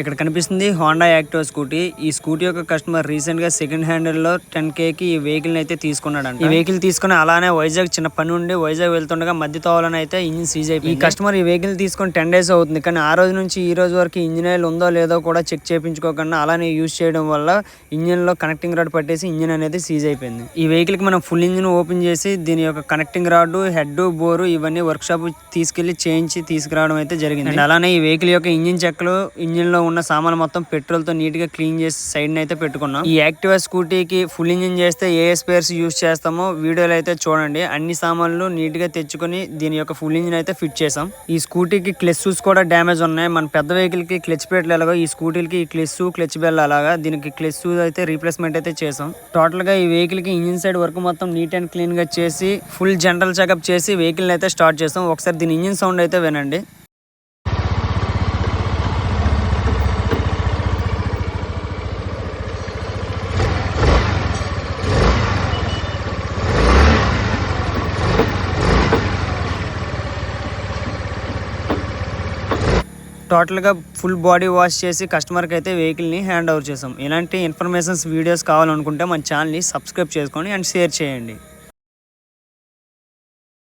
ఇక్కడ కనిపిస్తుంది Honda active scooty ఈ స్కూటీ యొక్క కస్టమర్ రీసెంట్గా సెకండ్ హ్యాండ్లో టెన్ కే కి ఈ వెహికల్ అయితే తీసుకున్నాడు ఈ వెహికల్ తీసుకుని అలానే వైజాగ్ చిన్న పని ఉండి వైజాగ్ వెళ్తుండగా మధ్య తోవాలని అయితే ఇంజిన్ సీజ్ అయిపోయింది. ఈ కస్టమర్ ఈ వెహికల్ తీసుకొని టెన్ డేస్ అవుతుంది. కానీ ఆ రోజు నుంచి ఈ రోజు వరకు ఇంజిన్ ఆయిల్ ఉందో లేదో కూడా చెక్ చేయించుకోకుండా అలానే యూజ్ చేయడం వల్ల ఇంజిన్లో కనెక్టింగ్ రాడ్ పట్టేసి ఇంజిన్ అనేది సీజ్ అయిపోయింది. ఈ వెహికల్కి మనం ఫుల్ ఇంజిన్ ఓపెన్ చేసి దీని యొక్క కనెక్టింగ్ రాడ్ హెడ్ బోరు ఇవన్నీ వర్క్ షాప్ తీసుకెళ్ళి చేయించి తీసుకురావడం అయితే జరిగింది. అలానే ఈ వెహికల్ యొక్క ఇంజిన్ చెక్కలు ఇంజిన్లో ఉన్న సామాన్ మొత్తం పెట్రోల్తో నీట్గా క్లీన్ చేసి సైడ్ అయితే పెట్టుకున్నాం. ఈ యాక్టివా స్కూటీకి ఫుల్ ఇంజిన్ చేస్తే ఏ ఏ స్పేర్స్ యూస్ చేస్తామో వీడియోలో అయితే చూడండి. అన్ని సామాన్లు నీట్గా తెచ్చుకొని దీని యొక్క ఫుల్ ఇంజిన్ అయితే ఫిట్ చేసాం ఈ స్కూటీకి క్లెచ్ షూస్ కూడా డ్యామేజ్ ఉన్నాయి. మన పెద్ద వెహికల్కి క్లచ్ ప్లేట్లు ఎలాగో ఈ స్కూటీలకి ఈ క్లెచ్ క్లచ్ బెల్ అలాగా దీనికి క్లెస్ షూ అయితే రీప్లేస్మెంట్ అయితే చేసాం టోటల్గా ఈ వెహికల్కి ఇంజిన్ సైడ్ వర్క్ మొత్తం నీట్ అండ్ క్లీన్గా చేసి ఫుల్ జనరల్ చెకప్ చేసి వెహికల్ అయితే స్టార్ట్ చేసాం ఒకసారి దీని ఇంజిన్ సౌండ్ అయితే వినండి. టోటల్గా ఫుల్ బాడీ వాష్ చేసి కస్టమర్కి అయితే వెహికల్ని హ్యాండ్ ఓవర్ చేసాం. ఇలాంటి ఇన్ఫర్మేషన్స్ వీడియోస్ కావాలనుకుంటే మన ఛానల్ని సబ్స్క్రైబ్ చేసుకోండి అండ్ షేర్ చేయండి.